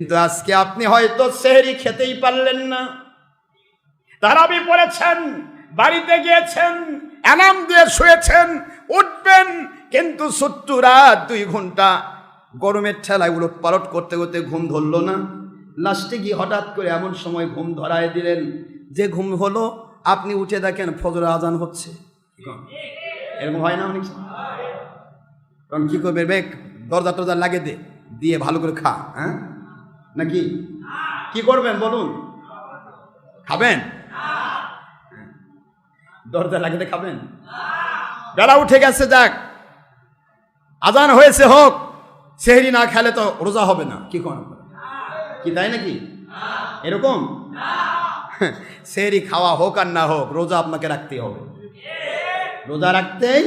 কিন্তু আজকে আপনি হয়তো সেহরি খেতেই পারলেন না। তারাবি পড়েছেন, বাড়িতে গিয়েছেন, এনাম দিয়ে শুয়েছেন, উঠবেন, কিন্তু ছোট্ট রাত দুই ঘণ্টা গরমের ঠেলায় উলট পালট করতে করতে ঘুম ধরলো না। লাস্টে গিয়ে হঠাৎ করে এমন সময় ঘুম ধরায় দিলেন, যে ঘুম হলো, আপনি উঠে দেখেন ফজর আজান হচ্ছে। এরকম হয় না অনেক কারণ কী করবে? বেক দরজা টরজা লাগে দে, দিয়ে ভালো করে খা হ্যাঁ? নাকি? কি করবেন বলুন? খাবেন? দরজা লাগিয়ে খাবেন? বেলা উঠে গেছে, যাক। আজান হয়েছে হোক, সেহরি না খেলে তো রোজা হবে না। কি কোন কি, তাই নাকি? এরকম? সেহরি খাওয়া হোক আর না হোক, রোজা আপনাকে রাখতেই হবে। রোজা রাখতেই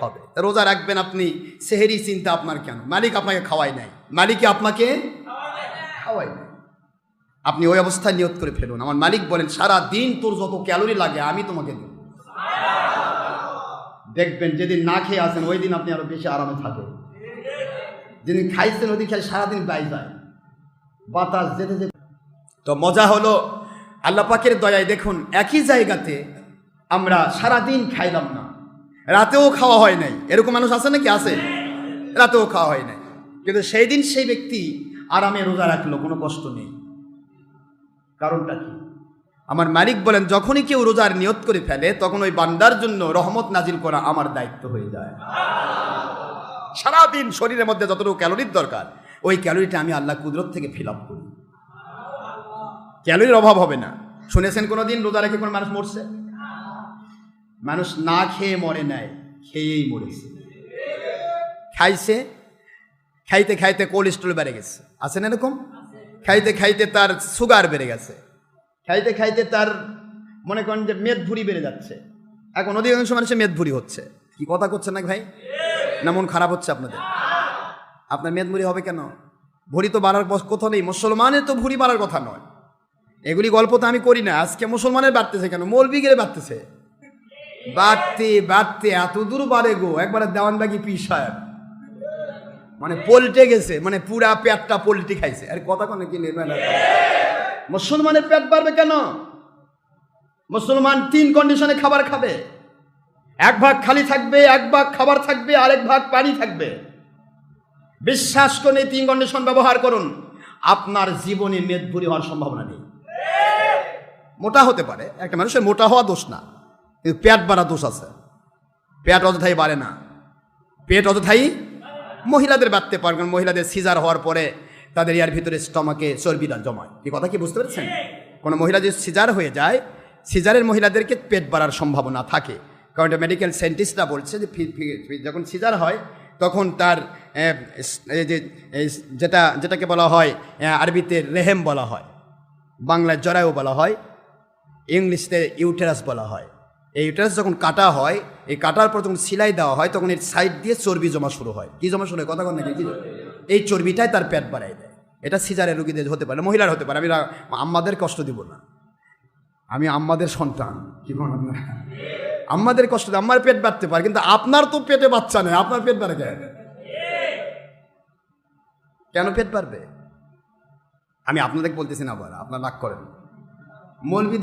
হবে। রোজা রাখবেন আপনি সেহেরি চিন্তা আপনার কেন? মালিক আপনাকে খাওয়াই নাই। মালিক আপনাকে আপনি ওই অবস্থায় নিয়ত করে ফেলুন। আমার মালিক বলেন, সারা দিন তোর যত ক্যালোরি লাগে, আমি তোমাকে দেব। দেখবেন, যেদিন না খেয়ে আসেন, ওই দিন আপনি আরও বেশি আরামে থাকেন। যেদিন খাইছেন, ওই দিন খেলে সারাদিন বাই যায়। বাতাস যেতে যেতে তো মজা হলো, আল্লাহ পাকের দয়ায় দেখুন, একই জায়গাতে আমরা সারাদিন খাইলাম না। রাতেও খাওয়া হয় নাই। এরকম মানুষ আছে নাকি? আছে। রাতেও খাওয়া হয় নাই। কিন্তু সেই দিন সেই ব্যক্তি আরামে রোজা রাখল, কোনো কষ্ট নেই। কারণটা কি? আমার মালিক বলেন, যখনই কেউ রোজার নিয়ত করে ফেলে, তখন ওই বান্দার জন্য রহমত নাজিল করা আমার দায়িত্ব হয়ে যায়। সারাদিন শরীরের মধ্যে যতটুকু ক্যালোরির দরকার, ওই ক্যালোরিটা আমি আল্লাহ কুদরত থেকে ফিল আপ করি। ক্যালোরির অভাব হবে না। শুনেছেন কোনো দিন রোজা রেখে কোনো মানুষ মরছে? মানুষ না খেয়ে মরে নাই, খেয়েই মরেছে। খাইছে, খাইতে খাইতে কোলেস্ট্রল বেড়ে গেছে। আছে না এরকম? খাইতে খাইতে তার সুগার বেড়ে গেছে। খাইতে খাইতে তার মনে করেন যে মেদ ভুড়ি বেড়ে যাচ্ছে। এখন অধিকাংশ মানুষের মেদ ভুড়ি হচ্ছে। কি কথা করছে না ভাই? না, মন খারাপ হচ্ছে আপনাদের? আপনার মেদ ভুড়ি হবে কেন? ভুড়ি তো বাড়ার কথা নেই। মুসলমানের তো ভুড়ি বাড়ার কথা নয়। এগুলি গল্প তো আমি করি না। আজকে মুসলমানের বাড়তেছে কেন? মৌলবি গেলে বাড়তেছে। বাড়তে বাড়তে, এত দূর বাড়ে গো। একবারে দেওয়ানবাগি পি সাহেব। মানে পল্টে গেছে মানে পুরা পেটটা পল্টি খাইছে। আর কথা কোনো কি? মুসলমানের পেট বাড়বে কেন? মুসলমান তিন কন্ডিশনে খাবার খাবে। এক ভাগ খালি থাকবে, এক ভাগ খাবার থাকবে, আরেক ভাগ পানি থাকবে। বিশ্বাস করে তিন কন্ডিশন ব্যবহার করুন, আপনার জীবনে মেদভুরি হওয়ার সম্ভাবনা নেই। মোটা হতে পারে, একটা মানুষের মোটা হওয়া দোষ না, কিন্তু পেট বাড়া দোষ আছে। পেট অযথাই বাড়ে না। পেট অযথাই মহিলাদের বাড়তে পারে কারণ মহিলাদের সিজার হওয়ার পরে তাদের ইয়ার ভিতরে স্টমাকে চর্বিটা জমায়। এই কথা কি বুঝতে পেরেছেন? কোনো মহিলা যদি সিজার হয়ে যায়, সিজারের মহিলাদেরকে পেট বাড়ার সম্ভাবনা থাকে। কারণ এটা মেডিকেল সায়েন্টিস্টরা বলছে যে যখন সিজার হয়, তখন তার যে যেটা, যেটাকে বলা হয় আরবিতে রেহেম বলা হয়, বাংলায় জরায়ু বলা হয়, ইংলিশতে ইউটেরাস বলা হয়। এই ইউটেরাস যখন কাটা হয়, এই কাটার পর যখন সিলাই দেওয়া হয়, তখন এর সাইড দিয়ে চর্বি জমা শুরু হয়। কি জমা শুরু হয়? কথা নাকি কি এই চর্বিটাই তার পেট বাড়াই দেয়। এটা সিজারের রুগীদের হতে পারে মহিলার হতে পারে। আমি আম্মাদের কষ্ট দিব না। আমি আম্মাদের সন্তান, কি আপনার? আম্মাদের কষ্ট আমার পেট বাড়তে পারে, কিন্তু আপনার তো পেটে বাচ্চা নেই, আপনার পেট বাড়ে কেন? কেন পেট বাড়বে? আমি আপনাদের বলতেছি না আবার, আপনার রাগ করেন। মৌলবি